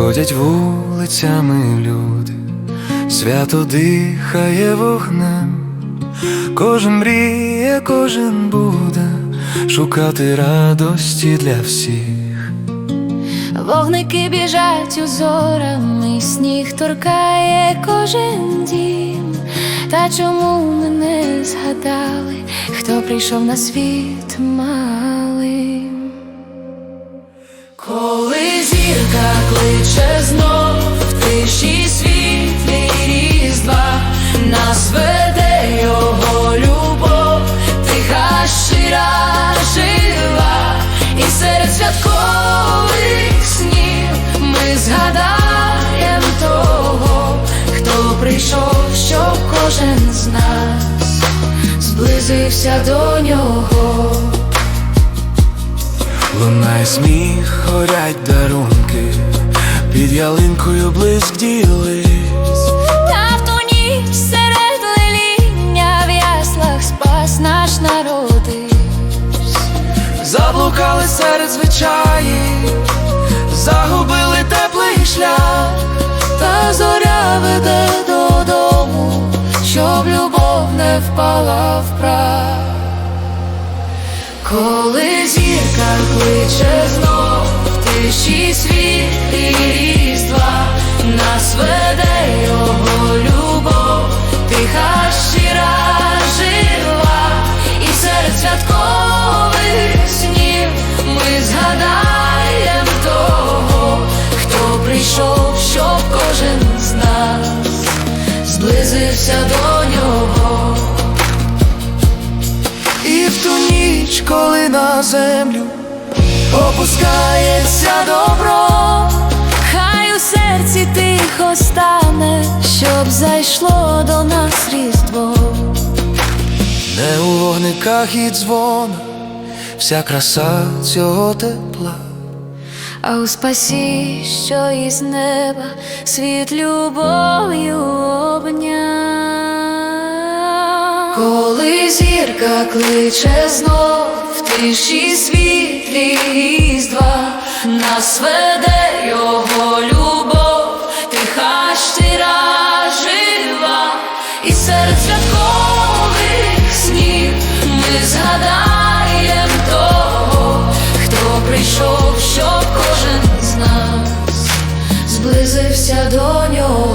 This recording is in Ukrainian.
Ходять вулицями люди, свято дихає вогнем, кожен мріє, кожен буде шукати радості для всіх. Вогники біжать узорами, сніг торкає кожен дім. Та чому ми не згадали, хто прийшов на світ малим? Серед снів ми згадаєм того, хто прийшов, щоб кожен з нас зблизився до нього. Лунає сміх, горять дарунки, під ялинкою блиск ділись. Та в ту серед лиління в яслах спас наш народився. Заблукали серед звичаїв, загубили теплий шлях. Та зоря веде додому, щоб любов не впала в прах. Коли зірка кличе кожен з нас зблизився до нього. І в ту ніч, коли на землю опускається добро, Хай у серці тихо стане, щоб зайшло до нас різдво. не у вогниках і дзвонах, вся краса цього тепла. А у спасі, що із неба світ любов'ю обняв. Коли зірка кличе знов в тиші світлі різдва, нас веде зблизився до нього.